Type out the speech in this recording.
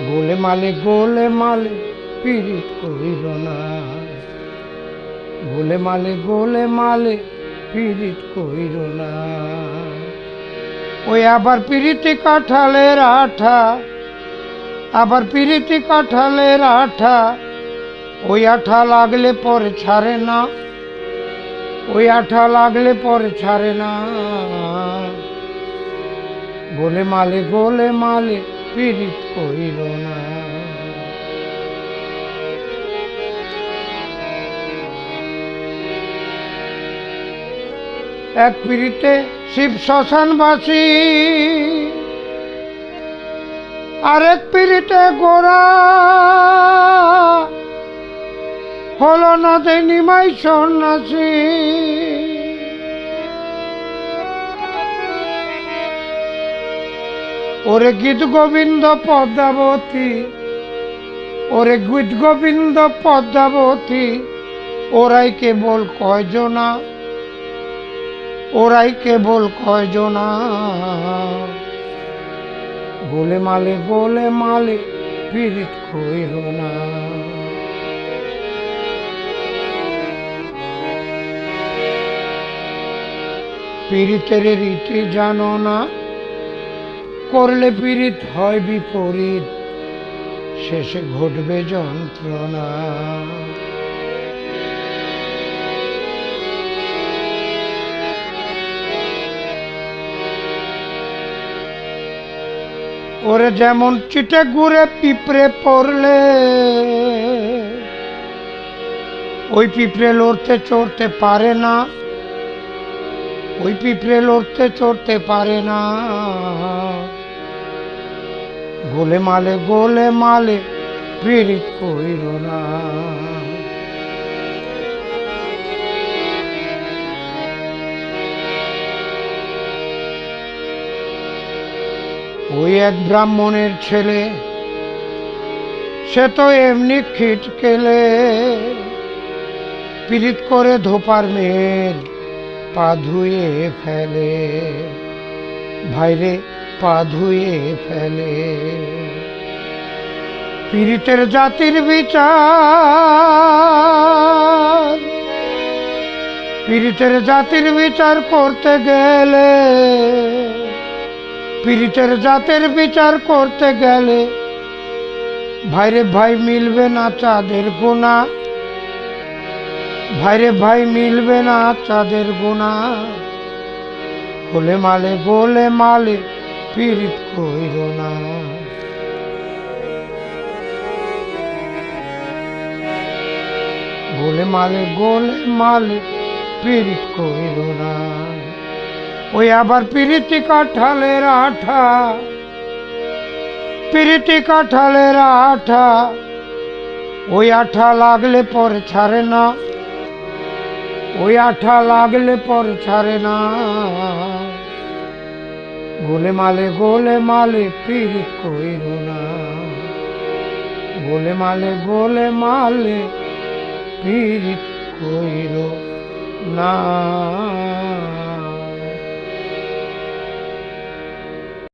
মালে, গোলে মালে পিরিত করিল না। গোলে মালে গোলে মালে পিরিত করিল না। ওই আবার পিরিতি কাঁঠালের আঠা, আবার পিরিতি কাঁঠালের আঠা। ওই আঠা লাগলে পরে ছাড়ে না, ওই আঠা লাগলে পরে ছাড়ে না। গোলে মালে গোলে মালে পীড়িত করিল না। এক পীড়িতে শিব শ্মশানবাসী আরেক পীড়িতে গোড়া হলো না দে নিমাই সন্ন্যাসী। ওরে গীত গোবিন্দ পদ্মাবতী, ওরে গীত গোবিন্দ পদ্মাবতী, ওরাই কেবল কয়জনা, ওরাই কেবল কয়জনা। গোলে মালে গোলে মালে, পীড়িত কইল না। পীড়িতের রীতি জানো না করলে পীড়িত হয় বিপরীত। শেষে ঘটবে যন্ত্রণা। ওরে যেমন চিটে ঘুরে পিঁপড়ে পড়লে, ওই পিঁপড়ে লড়তে চড়তে পারে না। ওই পিঁপড়ে লড়তে চড়তে পারে না। গোলে মালে গোলে মালে, পীড়িত কইল না। ওই এক ব্রাহ্মণের ছেলে, সে তো এমনি খিটকেলে। পীড়িত করে ধোপার মেয়ের পা ধুয়ে ফেলে। ভাইরে পা ধুয়ে ফেলে। পীড়িতের জাতির বিচার, পীড়িতের জাতির বিচার করতে গেলে, পীড়িতের জাতের বিচার করতে গেলে, ভাইরে ভাই মিলবে না চাঁদের গোনা ভাইরে ভাই মিলবে না চাঁদের গোনা গোলে মালে গোলে মালে, পীড়িত কইল না। গোলে মালে গোলে মালে, পীড়িত কইল না। ওই আবার পিরিতি কাঁঠালের আঠা পিরিতি কাঁঠালের আঠা। ওই আঠা লাগলে পরে ছাড়ে না, ওই আঠা লাগলে পরে ছাড়ে না। গোলে মালে গোলে মালে পীড়িত কইল না। গোলেমালে গোলেমালে গোলে মালে পীড়িত কইল না।